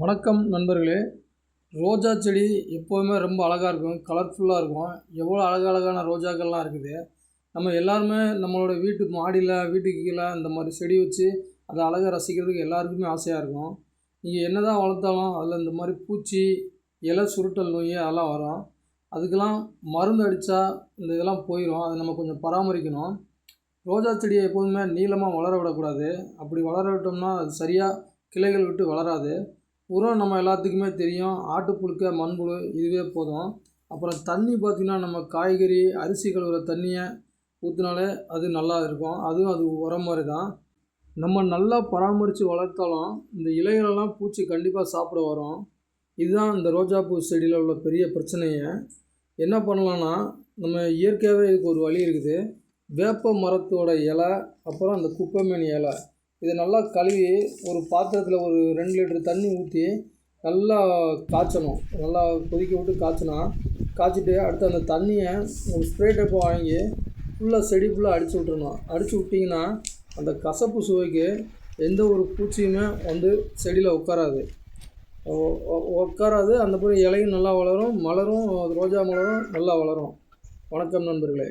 வணக்கம் நண்பர்களே. ரோஜா செடி எப்போவுமே ரொம்ப அழகாக இருக்கும் கலர்ஃபுல்லாக இருக்கும். எவ்வளோ அழகழகான ரோஜாக்கள்லாம் இருக்குது. நம்ம எல்லாருமே நம்மளோட வீட்டு மாடியில் வீட்டுக்கு கீழே இந்த மாதிரி செடி வச்சு அதை அழகாக ரசிக்கிறதுக்கு எல்லாருக்குமே ஆசையாக இருக்கும். நீங்கள் என்ன தான் வளர்த்தாலும் அதில் இந்த மாதிரி பூச்சி இலை சுருட்டல் நோய் அதெல்லாம் வரும். அதுக்கெல்லாம் மருந்து அடித்தா இந்த இதெல்லாம் போயிடும் அதை நம்ம கொஞ்சம் பராமரிக்கணும். ரோஜா செடியை எப்போதுமே நீளமாக வளர விடக்கூடாது. அப்படி வளர விட்டோம்னா அது சரியாக கிளைகள் விட்டு வளராது. உரம் நம்ம எல்லாத்துக்குமே தெரியும். ஆட்டுப்புழுக்க மண்புழு இதுவே போதும். அப்புறம் தண்ணி பார்த்திங்கன்னா நம்ம காய்கறி அரிசி கழுவுற தண்ணியை ஊற்றினாலே அது நல்லா இருக்கும். அதுவும் அது உரம் மாதிரி தான் நம்ம நல்லா பராமரித்து வளர்த்தாலும் இந்த இலைகளெல்லாம் பூச்சி கண்டிப்பாக சாப்பிட வரும். இதுதான் இந்த ரோஜாப்பூ செடியில் உள்ள பெரிய பிரச்சனையை. என்ன பண்ணலான்னா நம்ம இயற்கையாகவே இதுக்கு ஒரு வழி இருக்குது. வேப்ப மரத்தோட இலை அப்புறம் அந்த குப்பைமேனி இலை. இதை நல்லா கழுவி ஒரு பாத்திரத்தில் ஒரு ரெண்டு லிட்டர் தண்ணி ஊற்றி நல்லா காய்ச்சணும். நல்லா கொதிக்க விட்டு காய்ச்சினா காய்ச்சிட்டு அடுத்து அந்த தண்ணியை ஒரு ஸ்ப்ரே டப்பை வாங்கி ஃபுல்லாக செடி ஃபுல்லாக அடித்து விட்றணும் அடித்து விட்டிங்கன்னா அந்த கசப்பு சுவைக்கு எந்த ஒரு பூச்சியுமே வந்து செடியில் உட்காராது. உட்காராது. அந்த பிறகு இலையும் நல்லா வளரும் மலரும் ரோஜா மலரும் நல்லா வளரும். வணக்கம் நண்பர்களே.